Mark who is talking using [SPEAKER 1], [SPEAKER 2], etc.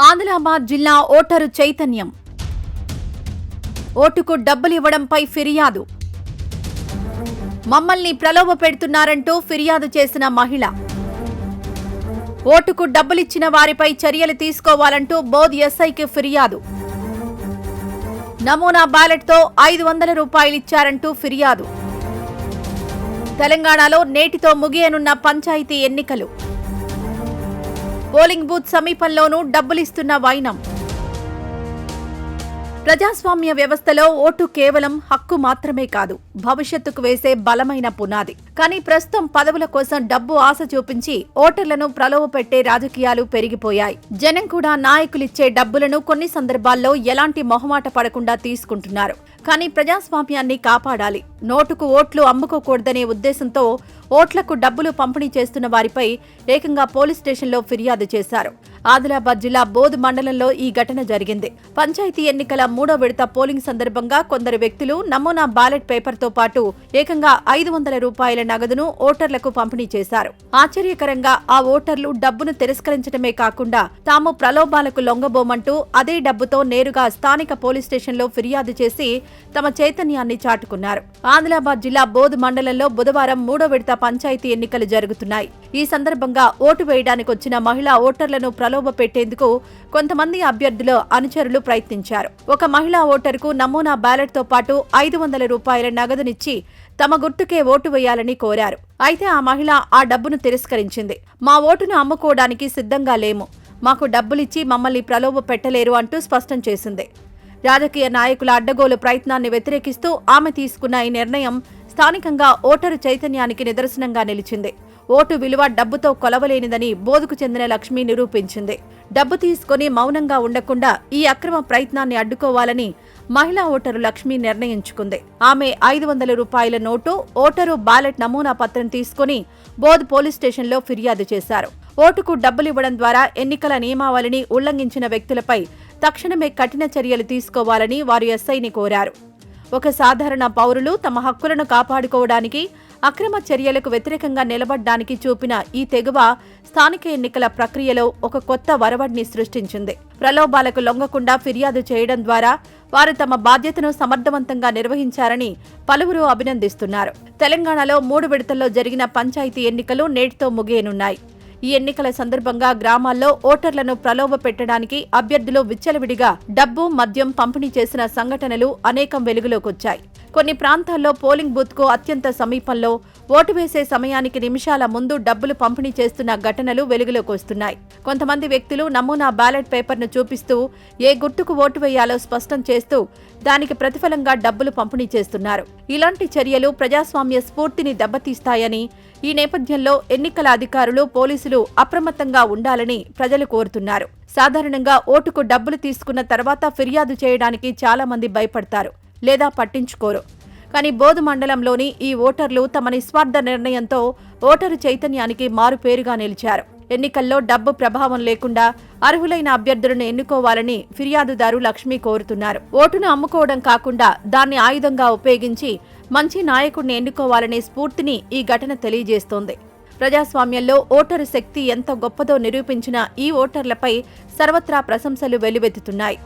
[SPEAKER 1] ఆదిలాబాద్ జిల్లా ఓటరు చైతన్యం. ఓటుకు డబ్బులు ఇవ్వడంపై ఫిర్యాదు. మమ్మల్ని ప్రలోభ పెడుతున్నారంటూ ఫిర్యాదు చేసిన మహిళ. ఓటుకు డబ్బులిచ్చిన వారిపై చర్యలు తీసుకోవాలంటూ బోధ్ ఎస్ఐకి ఫిర్యాదు. నమూనా బ్యాలెట్తో ఐదు వందల రూపాయలిచ్చారంటూ ఫిర్యాదు. తెలంగాణలో నేటితో ముగియనున్న పంచాయతీ ఎన్నికలు. పోలింగ్ బూత్ సమీపంలోనూ డబ్బులిస్తున్న వైనం. ప్రజాస్వామ్య వ్యవస్థలో ఓటు కేవలం హక్కు మాత్రమే కాదు భవిష్యత్తుకు వేసే బలమైన పునాది. కానీ ప్రస్తుతం పదవుల కోసం డబ్బు ఆశ చూపించి ఓటర్లను ప్రలోభ పెట్టే రాజకీయాలు పెరిగిపోయాయి. జనం కూడా నాయకులిచ్చే డబ్బులను కొన్ని సందర్భాల్లో ఎలాంటి మొహమాట పడకుండా తీసుకుంటున్నారు. కానీ ప్రజాస్వామ్యాన్ని కాపాడాలి. నోటుకు ఓట్లు అమ్ముకోకూడదనే ఉద్దేశంతో ఓట్లకు డబ్బులు పంపిణీ చేస్తున్న వారిపై ఏకంగా పోలీస్ స్టేషన్లో ఫిర్యాదు చేశారు. ఆదిలాబాద్ జిల్లా బోధ్ మండలంలో ఈ ఘటన జరిగింది. పంచాయతీ ఎన్నికల మూడో విడత పోలింగ్ సందర్భంగా కొందరు వ్యక్తులు నమూనా బ్యాలెట్ పేపర్తో పాటు ఏకంగా ఐదు వందల రూపాయల నగదును ఓటర్లకు పంపిణీ చేశారు. ఆశ్చర్యకరంగా ఆ ఓటర్లు డబ్బును తిరస్కరించడమే కాకుండా తాము ప్రలోభాలకు లొంగబోమంటూ అదే డబ్బుతో నేరుగా స్థానిక పోలీస్ స్టేషన్లో ఫిర్యాదు చేసి తమ చైతన్యాన్ని చాటుకున్నారు. ఆదిలాబాద్ జిల్లా బోధ్ మండలంలో బుధవారం మూడో విడత పంచాయతీ ఎన్నికలు జరుగుతున్నాయి. ఈ సందర్భంగా ఓటు వేయడానికి వచ్చిన మహిళా ఓటర్లను ప్రలోభ పెట్టేందుకు కొంతమంది అభ్యర్థుల అనుచరులు ప్రయత్నించారు. ఒక మహిళా ఓటర్కు నమూనా బ్యాలెట్తో పాటు ఐదు వందల రూపాయల నగదునిచ్చి తమ గుర్తుకే ఓటు వేయాలని కోరారు. అయితే ఆ మహిళ ఆ డబ్బును తిరస్కరించింది. మా ఓటును అమ్ముకోవడానికి సిద్ధంగా లేము. మాకు డబ్బులిచ్చి మమ్మల్ని ప్రలోభ పెట్టలేరు అంటూ స్పష్టం చేసింది. రాజకీయ నాయకుల అడ్డగోలు ప్రయత్నాన్ని వ్యతిరేకిస్తూ ఆమె తీసుకున్న ఈ నిర్ణయం స్థానికంగా ఓటరు చైతన్యానికి నిదర్శనంగా నిలిచింది. ఓటు విలువ డబ్బుతో కొలవలేనిదని బోధుకు చెందిన లక్ష్మి నిరూపించింది. డబ్బు తీసుకుని మౌనంగా ఉండకుండా ఈ అక్రమ ప్రయత్నాన్ని అడ్డుకోవాలని మహిళా ఓటరు లక్ష్మి నిర్ణయించుకుంది. ఆమె ఐదు వందల రూపాయల నోటు ఓటరు బ్యాలెట్ నమూనా పత్రం తీసుకుని బోధ్ పోలీస్ స్టేషన్లో ఫిర్యాదు చేశారు. ఓటుకు డబ్బులివ్వడం ద్వారా ఎన్నికల నియమావళిని ఉల్లంఘించిన వ్యక్తులపై తక్షణమే కఠిన చర్యలు తీసుకోవాలని వారు ఎస్ఐని కోరారు. ఒక సాధారణ పౌరులు తమ హక్కులను కాపాడుకోవడానికి అక్రమ చర్యలకు వ్యతిరేకంగా నిలబడ్డానికి చూపిన ఈ తెగువ స్థానిక ఎన్నికల ప్రక్రియలో ఒక కొత్త వరవడిని సృష్టించింది. ప్రలోభాలకు లొంగకుండా ఫిర్యాదు చేయడం ద్వారా వారు తమ బాధ్యతను సమర్థవంతంగా నిర్వహించారని పలువురు అభినందిస్తున్నారు. తెలంగాణలో మూడు విడతల్లో జరిగిన పంచాయతీ ఎన్నికలు నేటితో ముగియనున్నాయి. ఈ ఎన్నికల సందర్భంగా గ్రామాల్లో ఓటర్లను ప్రలోభ పెట్టడానికి అభ్యర్థులు విచ్చలవిడిగా డబ్బు మద్యం పంపిణీ చేసిన సంఘటనలు అనేకం వెలుగులోకొచ్చాయి కొన్ని ప్రాంతాల్లో పోలింగ్ బూత్కు అత్యంత సమీపంలో ఓటు వేసే సమయానికి నిమిషాల ముందు డబ్బులు పంపిణీ చేస్తున్న ఘటనలు వెలుగులోకి వస్తున్నాయి. కొంతమంది వ్యక్తులు నమూనా బ్యాలెట్ పేపర్ను చూపిస్తూ ఏ గుర్తుకు ఓటు వేయాలో స్పష్టం చేస్తూ దానికి ప్రతిఫలంగా డబ్బులు పంపిణీ చేస్తున్నారు. ఇలాంటి చర్యలు ప్రజాస్వామ్య స్ఫూర్తిని దెబ్బతీస్తాయని ఈ నేపథ్యంలో ఎన్నికల అధికారులు పోలీసులు అప్రమత్తంగా ఉండాలని ప్రజలు కోరుతున్నారు. సాధారణంగా ఓటుకు డబ్బులు తీసుకున్న తర్వాత ఫిర్యాదు చేయడానికి చాలా మంది భయపడతారు లేదా పట్టించుకోరు. కానీ బోధు మండలంలోని ఈ ఓటర్లు తమ నిస్వార్థ నిర్ణయంతో ఓటరు చైతన్యానికి మారుపేరుగా నిలిచారు. ఎన్నికల్లో డబ్బు ప్రభావం లేకుండా అర్హులైన అభ్యర్థులను ఎన్నుకోవాలని ఫిర్యాదుదారు లక్ష్మి కోరుతున్నారు. ఓటును అమ్ముకోవడం కాకుండా దాన్ని ఆయుధంగా ఉపయోగించి మంచి నాయకుడిని ఎన్నుకోవాలనే స్ఫూర్తిని ఈ ఘటన తెలియజేస్తోంది. ప్రజాస్వామ్యంలో ఓటరు శక్తి ఎంత గొప్పదో నిరూపించిన ఈ ఓటర్లపై సర్వత్రా ప్రశంసలు వెల్లువెత్తుతున్నాయి